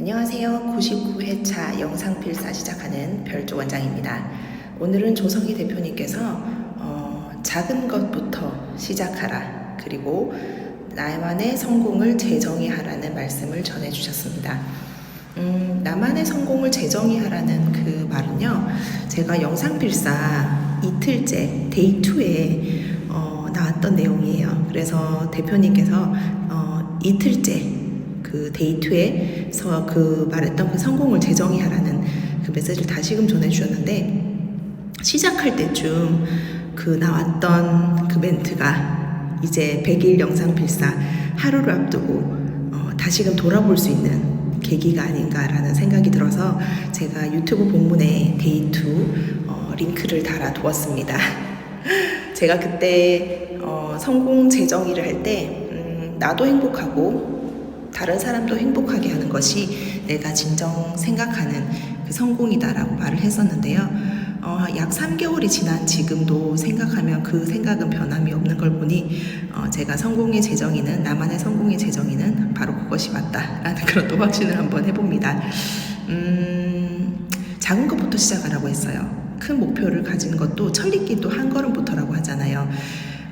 안녕하세요. 99회차 영상 필사 시작하는 별조 원장입니다. 오늘은 조성희 대표님께서 어, 작은 것부터 시작하라. 그리고 나만의 성공을 재정의하라는 말씀을 전해주셨습니다. 음, 나만의 성공을 재정의하라는 그 말은요, 제가 영상 필사 이틀째, 데이 2에 어, 나왔던 내용이에요. 그래서 대표님께서 어, 이틀째 그 데이트에서 그 말했던 그 성공을 재정의하라는 그 메시지를 다시금 전해주셨는데 시작할 때쯤 그 나왔던 그 멘트가 이제 100일 영상 필사 하루를 앞두고 어, 다시금 돌아볼 수 있는 계기가 아닌가라는 생각이 들어서 제가 유튜브 본문에 데이트 어, 링크를 달아 두었습니다. 제가 그때 어, 성공 재정의를 할때 음, 나도 행복하고 다른 사람도 행복하게 하는 것이 내가 진정 생각하는 그 성공이다라고 말을 했었는데요. 어, 약 3개월이 지난 지금도 생각하면 그 생각은 변함이 없는 걸 보니 어, 제가 성공의 재정의는 나만의 성공의 재정의는 바로 그것이 맞다라는 그런 또 확신을 한번 해봅니다. 음, 작은 것부터 시작하라고 했어요. 큰 목표를 가지는 것도 천리길도 한 걸음부터라고 하잖아요.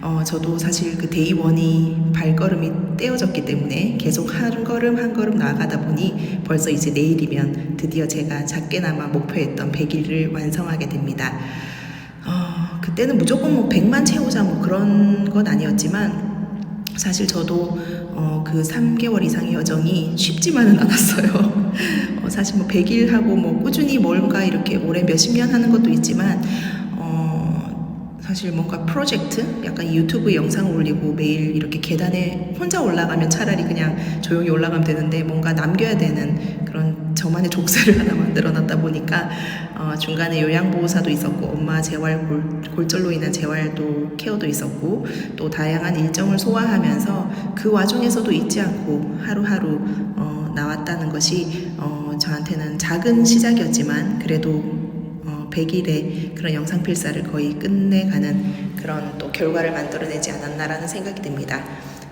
어, 저도 사실 그 데이원이 발걸음이 떼어졌기 때문에 계속 한 걸음 한 걸음 나아가다 보니 벌써 이제 내일이면 드디어 제가 작게나마 목표했던 100일을 완성하게 됩니다. 어, 그때는 무조건 뭐 100만 채우자 뭐 그런 건 아니었지만 사실 저도 어, 그 3개월 이상의 여정이 쉽지만은 않았어요. 어, 사실 뭐 100일 하고 뭐 꾸준히 뭔가 이렇게 올해 몇십 년 하는 것도 있지만 어, 사실 뭔가 프로젝트? 약간 유튜브 영상 올리고 매일 이렇게 계단에 혼자 올라가면 차라리 그냥 조용히 올라가면 되는데 뭔가 남겨야 되는 그런 저만의 족쇄를 하나 만들어 놨다 보니까 어, 중간에 요양보호사도 있었고 엄마 재활 골, 골절로 인한 재활도 케어도 있었고 또 다양한 일정을 소화하면서 그 와중에서도 잊지 않고 하루하루 어, 나왔다는 것이 어, 저한테는 작은 시작이었지만 그래도 어, 100일의 그런 영상 필사를 거의 끝내가는 그런 또 결과를 만들어내지 않았나라는 생각이 듭니다.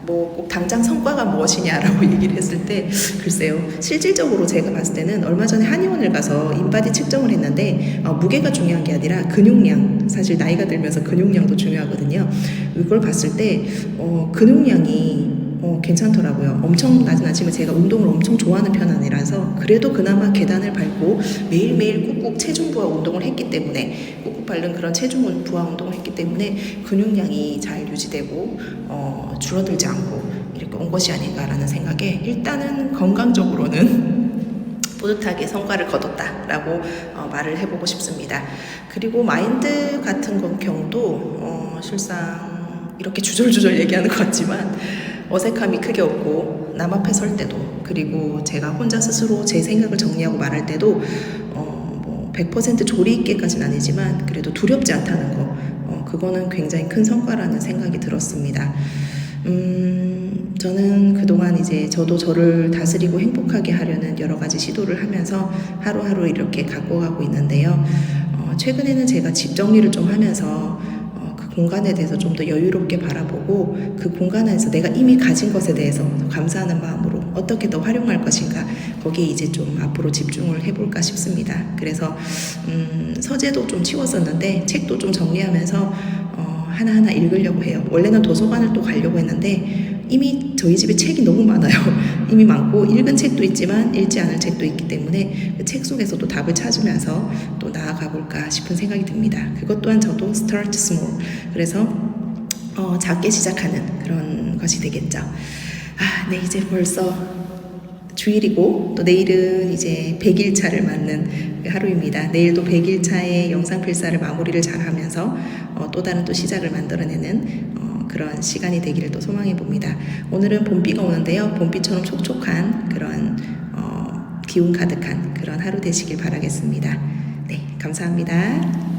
뭐꼭 당장 성과가 무엇이냐라고 얘기를 했을 때 글쎄요 실질적으로 제가 봤을 때는 얼마 전에 한의원을 가서 인바디 측정을 했는데 어, 무게가 중요한 게 아니라 근육량 사실 나이가 들면서 근육량도 중요하거든요 이걸 봤을 때 어, 근육량이 어, 괜찮더라고요. 엄청 낮은 아침에 제가 운동을 엄청 좋아하는 편 아니라서 그래도 그나마 계단을 밟고 매일매일 꾹꾹 체중 부하 운동을 했기 때문에 꾹꾹 밟는 그런 체중 부하 운동을 했기 때문에 근육량이 잘 유지되고 어, 줄어들지 않고 이렇게 온 것이 아닌가라는 생각에 일단은 건강적으로는 뿌듯하게 성과를 거뒀다라고 어, 말을 해보고 싶습니다. 그리고 마인드 같은 건 경우도 어, 실상 이렇게 주절주절 얘기하는 것 같지만 어색함이 크게 없고 남 앞에 설 때도 그리고 제가 혼자 스스로 제 생각을 정리하고 말할 때도 어, 뭐100% 조리 있게까지는 아니지만 그래도 두렵지 않다는 거 어, 그거는 굉장히 큰 성과라는 생각이 들었습니다. 음, 저는 그동안 이제 저도 저를 다스리고 행복하게 하려는 여러 가지 시도를 하면서 하루하루 이렇게 갖고 가고 있는데요. 어, 최근에는 제가 집 정리를 좀 하면서 공간에 대해서 좀 더 여유롭게 바라보고 그 공간 안에서 내가 이미 가진 것에 대해서 감사하는 마음으로 어떻게 더 활용할 것인가 거기에 이제 좀 앞으로 집중을 해볼까 싶습니다. 그래서 음, 서재도 좀 치웠었는데 책도 좀 정리하면서 어, 하나하나 읽으려고 해요. 원래는 도서관을 또 가려고 했는데 이미 저희 집에 책이 너무 많아요. 이미 많고 읽은 책도 있지만 읽지 않을 책도 있기 때문에 그 책 속에서도 답을 찾으면서 또 나아가 볼까 싶은 생각이 듭니다. 그것 또한 저도 start small. 그래서 어, 작게 시작하는 그런 것이 되겠죠. 아, 네, 이제 벌써 주일이고 또 내일은 이제 100일 차를 맞는 그 하루입니다. 내일도 100일 차의 영상 필사를 마무리를 잘 하면서 어, 또 다른 또 시작을 만들어내는 어, 그런 시간이 되기를 또 소망해 봅니다. 오늘은 봄비가 오는데요. 봄비처럼 촉촉한 그런 어, 기운 가득한 그런 하루 되시길 바라겠습니다. 네, 감사합니다.